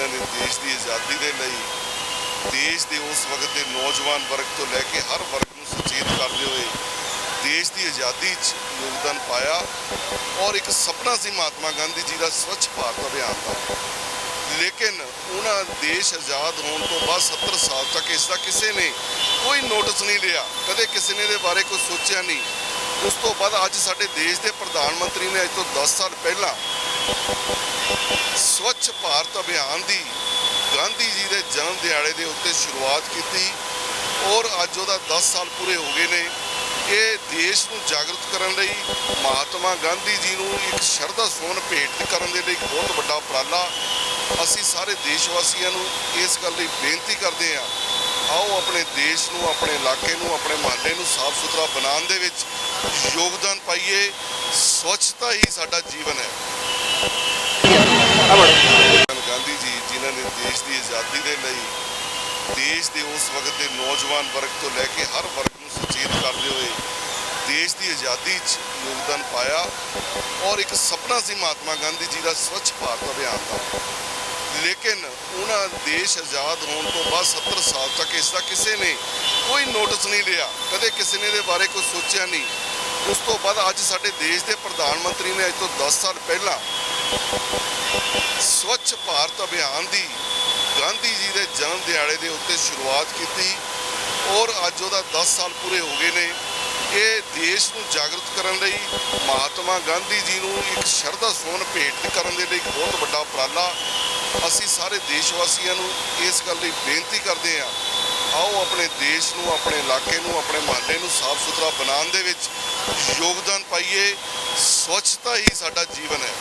ਜਿਨ੍ਹਾਂ ਨੇ ਦੇਸ਼ ਦੀ ਆਜ਼ਾਦੀ ਦੇ ਲਈ ਦੇਸ਼ ਦੇ ਉਸ ਵਕਤ ਦੇ ਨੌਜਵਾਨ ਵਰਗ ਤੋਂ ਲੈ ਕੇ ਹਰ ਵਰਗ ਨੂੰ ਸੁਚੇਤ ਕਰਦੇ ਹੋਏ ਦੇਸ਼ ਦੀ ਆਜ਼ਾਦੀ 'ਚ ਯੋਗਦਾਨ ਪਾਇਆ ਔਰ ਇੱਕ ਸੁਪਨਾ ਸੀ ਮਹਾਤਮਾ ਗਾਂਧੀ ਜੀ ਦਾ ਸਵੱਛ ਭਾਰਤ ਅਭਿਆਨ ਦਾ। ਲੇਕਿਨ ਉਹਨਾਂ ਦੇਸ਼ ਆਜ਼ਾਦ ਹੋਣ ਤੋਂ ਬਾਅਦ 70 ਸਾਲ ਤੱਕ ਇਸ ਦਾ ਕਿਸੇ ਨੇ ਕੋਈ ਨੋਟਿਸ ਨਹੀਂ ਲਿਆ, ਕਦੇ ਕਿਸੇ ਨੇ ਇਹਦੇ ਬਾਰੇ ਕੋਈ ਸੋਚਿਆ ਨਹੀਂ। ਉਸ ਤੋਂ ਬਾਅਦ ਅੱਜ ਸਾਡੇ ਦੇਸ਼ ਦੇ ਪ੍ਰਧਾਨ ਮੰਤਰੀ ਨੇ ਅੱਜ ਤੋਂ 10 ਸਾਲ ਪਹਿਲਾਂ ਸਵੱਛ ਭਾਰਤ ਅਭਿਆਨ ਦੀ ਗਾਂਧੀ ਜੀ ਦੇ ਜਨਮ ਦਿਹਾੜੇ ਦੇ ਉੱਤੇ ਸ਼ੁਰੂਆਤ ਕੀਤੀ ਔਰ ਅੱਜ ਉਹਦਾ 10 ਸਾਲ ਪੂਰੇ ਹੋ ਗਏ ਨੇ। ਇਹ ਦੇਸ਼ ਨੂੰ ਜਾਗਰੂਕ ਕਰਨ ਲਈ ਮਹਾਤਮਾ ਗਾਂਧੀ ਜੀ ਨੂੰ ਇੱਕ ਸ਼ਰਧਾ ਸੋਨ ਭੇਟ ਕਰਨ ਦੇ ਲਈ ਬਹੁਤ ਵੱਡਾ ਉਪਰਾਲਾ ਅਸੀਂ ਸਾਰੇ ਦੇਸ਼ ਵਾਸੀਆਂ ਨੂੰ ਇਸ ਗੱਲ ਲਈ ਬੇਨਤੀ ਕਰਦੇ ਹਾਂ, ਆਓ ਆਪਣੇ ਦੇਸ਼ ਨੂੰ, ਆਪਣੇ ਇਲਾਕੇ ਨੂੰ, ਆਪਣੇ ਮਹੱਲੇ ਨੂੰ ਸਾਫ਼ ਸੁਥਰਾ ਬਣਾਉਣ ਦੇ ਵਿੱਚ ਯੋਗਦਾਨ ਪਾਈਏ। ਸਵੱਛਤਾ ਹੀ ਸਾਡਾ ਜੀਵਨ ਹੈ। ਗਾਂਧੀ ਜੀ, ਜਿਨ੍ਹਾਂ ਨੇ ਦੇਸ਼ ਦੀ ਆਜ਼ਾਦੀ ਦੇ ਲਈ ਦੇਸ਼ ਦੇ ਉਸ ਵਕਤ ਦੇ ਨੌਜਵਾਨ ਵਰਗ ਤੋਂ ਲੈ ਕੇ ਹਰ ਵਰਗ ਨੂੰ ਸੁਚੇਤ ਕਰਦੇ ਹੋਏ ਦੇਸ਼ ਦੀ ਆਜ਼ਾਦੀ 'ਚ ਯੋਗਦਾਨ ਪਾਇਆ ਔਰ ਇੱਕ ਸੁਪਨਾ ਸੀ ਮਹਾਤਮਾ ਗਾਂਧੀ ਜੀ ਦਾ ਸਵੱਛ ਭਾਰਤ ਅਭਿਆਨ ਦਾ। ਲੇਕਿਨ ਉਹਨਾਂ ਦੇਸ਼ ਆਜ਼ਾਦ ਹੋਣ ਤੋਂ ਬਾਅਦ 70 ਸਾਲ ਤੱਕ ਇਸ ਦਾ ਕਿਸੇ ਨੇ ਕੋਈ ਨੋਟਿਸ ਨਹੀਂ ਲਿਆ, ਕਦੇ ਕਿਸੇ ਨੇ ਇਹਦੇ ਬਾਰੇ ਕੋਈ ਸੋਚਿਆ ਨਹੀਂ। ਉਸ ਤੋਂ ਬਾਅਦ ਅੱਜ ਸਾਡੇ ਦੇਸ਼ ਦੇ ਪ੍ਰਧਾਨ ਮੰਤਰੀ ਨੇ ਅੱਜ ਤੋਂ 10 ਸਾਲ ਪਹਿਲਾਂ ਸਵੱਛ ਭਾਰਤ ਅਭਿਆਨ ਦੀ ਗਾਂਧੀ ਜੀ ਦੇ ਜਨਮ ਦਿਹਾੜੇ ਦੇ ਉੱਤੇ ਸ਼ੁਰੂਆਤ ਕੀਤੀ ਔਰ ਅੱਜ ਉਹਦਾ 10 ਸਾਲ ਪੂਰੇ ਹੋ ਗਏ ਨੇ। ਇਹ ਦੇਸ਼ ਨੂੰ ਜਾਗਰਤ ਕਰਨ ਲਈ ਮਹਾਤਮਾ ਗਾਂਧੀ ਜੀ ਨੂੰ ਇੱਕ ਸ਼ਰਧਾ ਸੋਨ ਭੇਟ ਕਰਨ ਦੇ ਲਈ ਇੱਕ ਬਹੁਤ ਵੱਡਾ ਉਪਰਾਲਾ ਅਸੀਂ ਸਾਰੇ ਦੇਸ਼ ਵਾਸੀਆਂ ਨੂੰ ਇਸ ਗੱਲ ਲਈ ਬੇਨਤੀ ਕਰਦੇ ਹਾਂ, ਆਓ ਆਪਣੇ ਦੇਸ਼ ਨੂੰ, ਆਪਣੇ ਇਲਾਕੇ ਨੂੰ, ਆਪਣੇ ਮੁਹੱਲੇ ਨੂੰ ਸਾਫ਼ ਸੁਥਰਾ ਬਣਾਉਣ ਦੇ ਵਿੱਚ ਯੋਗਦਾਨ ਪਾਈਏ। ਸਵੱਛਤਾ ਹੀ ਸਾਡਾ ਜੀਵਨ ਹੈ।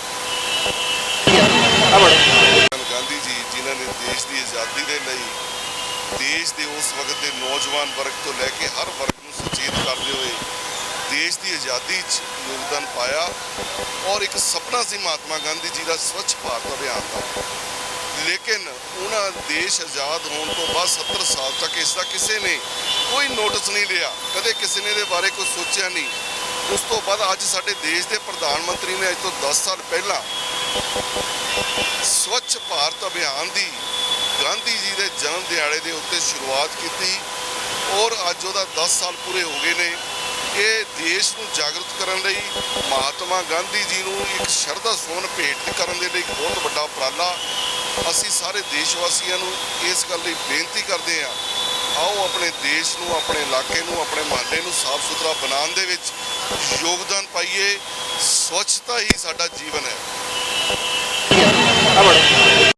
ਗਾਂਧੀ ਜੀ, ਜਿਨ੍ਹਾਂ ਨੇ ਦੇਸ਼ ਦੀ ਆਜ਼ਾਦੀ ਦੇ ਲਈ ਦੇਸ਼ ਦੇ ਉਸ ਵਕਤ ਦੇ ਨੌਜਵਾਨ ਵਰਗ ਤੋਂ ਲੈ ਕੇ ਹਰ ਵਰਗ ਨੂੰ ਸੁਚੇਤ ਕਰਦੇ ਹੋਏ ਦੇਸ਼ ਦੀ ਆਜ਼ਾਦੀ 'ਚ ਯੋਗਦਾਨ ਪਾਇਆ ਔਰ ਇੱਕ ਸੁਪਨਾ ਸੀ ਮਹਾਤਮਾ ਗਾਂਧੀ ਜੀ ਦਾ ਸਵੱਛ ਭਾਰਤ ਅਭਿਆਨ ਦਾ। ਲੇਕਿਨ ਉਹਨਾਂ ਦੇਸ਼ ਆਜ਼ਾਦ ਹੋਣ ਤੋਂ ਬਾਅਦ 70 ਸਾਲ ਤੱਕ ਇਸ ਦਾ ਕਿਸੇ ਨੇ ਕੋਈ ਨੋਟਿਸ ਨਹੀਂ ਲਿਆ, ਕਦੇ ਕਿਸੇ ਨੇ ਇਹਦੇ ਬਾਰੇ ਕੋਈ ਸੋਚਿਆ ਨਹੀਂ। ਉਸ ਤੋਂ ਬਾਅਦ ਅੱਜ ਸਾਡੇ ਦੇਸ਼ ਦੇ ਪ੍ਰਧਾਨ ਮੰਤਰੀ ਨੇ ਅੱਜ ਤੋਂ 10 ਸਾਲ ਪਹਿਲਾਂ ਸਵੱਛ ਭਾਰਤ ਅਭਿਆਨ ਦੀ ਗਾਂਧੀ ਜੀ ਦੇ ਜਨਮ ਦਿਹਾੜੇ ਦੇ ਉੱਤੇ ਸ਼ੁਰੂਆਤ ਕੀਤੀ ਔਰ ਅੱਜ ਉਹਦਾ 10 ਸਾਲ ਪੂਰੇ ਹੋ ਗਏ ਨੇ। ਇਹ ਦੇਸ਼ ਨੂੰ ਜਾਗਰੂਕ ਕਰਨ ਲਈ ਮਹਾਤਮਾ ਗਾਂਧੀ ਜੀ ਨੂੰ ਇੱਕ ਸ਼ਰਧਾ ਸੋਨ ਭੇਟ ਕਰਨ ਦੇ ਲਈ ਇੱਕ ਬਹੁਤ ਵੱਡਾ ਉਪਰਾਲਾ ਅਸੀਂ ਸਾਰੇ ਦੇਸ਼ ਵਾਸੀਆਂ ਨੂੰ ਇਸ ਗੱਲ ਲਈ ਬੇਨਤੀ ਕਰਦੇ ਹਾਂ, ਆਓ ਆਪਣੇ ਦੇਸ਼ ਨੂੰ, ਆਪਣੇ ਇਲਾਕੇ ਨੂੰ, ਆਪਣੇ ਮਹੱਲੇ ਨੂੰ ਸਾਫ਼ ਸੁਥਰਾ ਬਣਾਉਣ ਦੇ ਵਿੱਚ ਯੋਗਦਾਨ ਪਾਈਏ। ਸਵੱਛਤਾ ਹੀ ਸਾਡਾ ਜੀਵਨ ਹੈ। Vámonos.